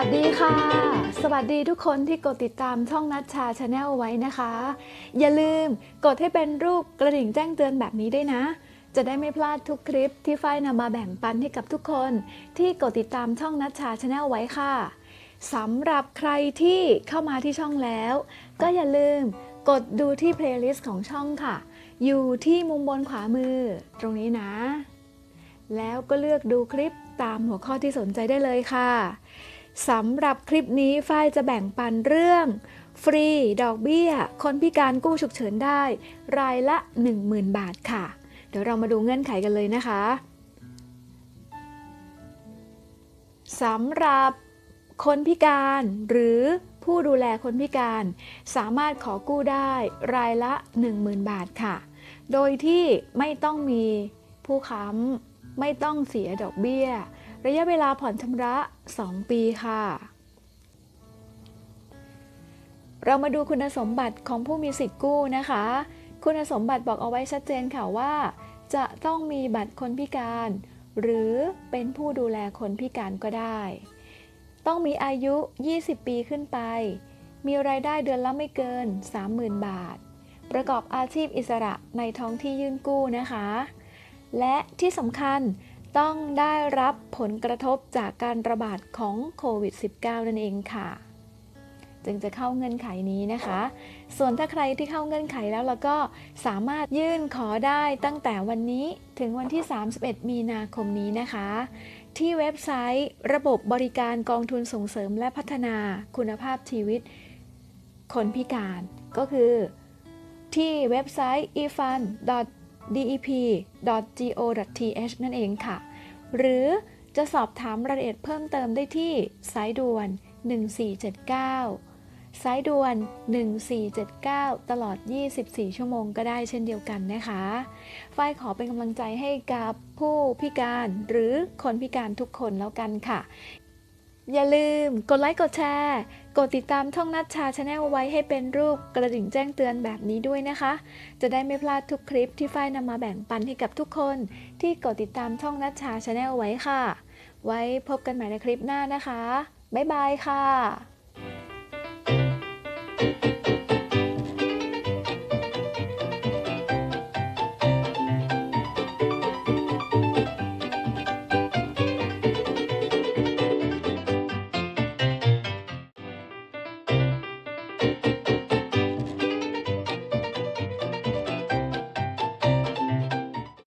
ัสดีค่ะ สวัสดีทุกคนที่กดติดตามช่องนัชชาชาแนลไว้นะคะ อย่าลืมกดให้เป็นรูปกระดิ่งแจ้งเตือนแบบนี้ด้วยนะ จะได้ไม่พลาดทุกคลิปที่ฝ้ายนำมาแบ่งปันให้กับทุกคน ที่กดติดตามช่องนัชชาชาแนลไว้ค่ะสำหรับใครที่เข้ามาที่ช่องแล้ว ก็อย่าลืมกดดูที่เพลย์ลิสต์ของช่องค่ะ อยู่ที่มุมบนขวามือ ตรงนี้นะ แล้วก็เลือกดูคลิปตามหัวข้อที่สนใจได้เลยค่ะ สำหรับคลิปนี้ฝ้ายจะแบ่งปันเรื่อง ฟรี ดอกเบี้ย คนพิการกู้ฉุกเฉินได้ รายละ 10,000 บาทค่ะ เดี๋ยวเรามาดูเงื่อนไขกันเลยนะคะสำหรับคนพิการหรือผู้ดูแลคนพิการ สามารถขอกู้ได้รายละ 10,000 บาทค่ะ โดยที่ไม่ต้องมีผู้ค้ำไม่ต้องเสียดอกเบี้ย ระยะเวลาผ่อนชำระ 2 ปีค่ะ เรามาดูคุณสมบัติของผู้มีสิทธิ์กู้นะคะ คุณสมบัติบอกเอาไว้ชัดเจนค่ะว่า จะต้องมีบัตรคนพิการ หรือเป็นผู้ดูแลคนพิการก็ได้ ต้องมีอายุ 20 ปีขึ้นไป มีรายได้เดือนละไม่เกิน 30,000 บาท ประกอบอาชีพอิสระในท้องที่ยื่นกู้นะคะ และที่สำคัญ ต้องได้รับผลกระทบจากการระบาดของโควิด -19 นั่นเองค่ะ จึงจะเข้าเงื่อนไขนี้นะคะ ส่วนถ้าใครที่เข้าเงื่อนไขแล้วแล้วก็สามารถยื่นขอได้ตั้งแต่วันนี้ถึงวันที่ 31 มีนาคมนี้นะคะ ที่เว็บไซต์ระบบบริการกองทุนส่งเสริมและพัฒนาคุณภาพชีวิต คนพิการก็คือที่เว็บไซต์ dep.go.th นั่นเองค่ะ หรือจะสอบถามรายละเอียดเพิ่มเติมได้ที่สายด่วน 1479 สายด่วน 1479 ตลอด 24 ชั่วโมงก็ได้เช่นเดียวกันนะคะ ฝ้ายขอเป็นกำลังใจให้กับผู้พิการหรือคนพิการทุกคนแล้วกันค่ะ อย่าลืมกดไลค์กดแชร์ กดติดตามช่องนัดชาชาแนลไว้ให้เป็นรูปกระดิ่งแจ้งเตือนแบบนี้ด้วยนะคะ จะได้ไม่พลาดทุกคลิปที่ฝ้ายนำมาแบ่งปันให้กับทุกคน ที่กดติดตามช่องนัดชาชาแนลไว้ค่ะ ไว้พบกันใหม่ในคลิปหน้านะคะ บ๊ายบายค่ะ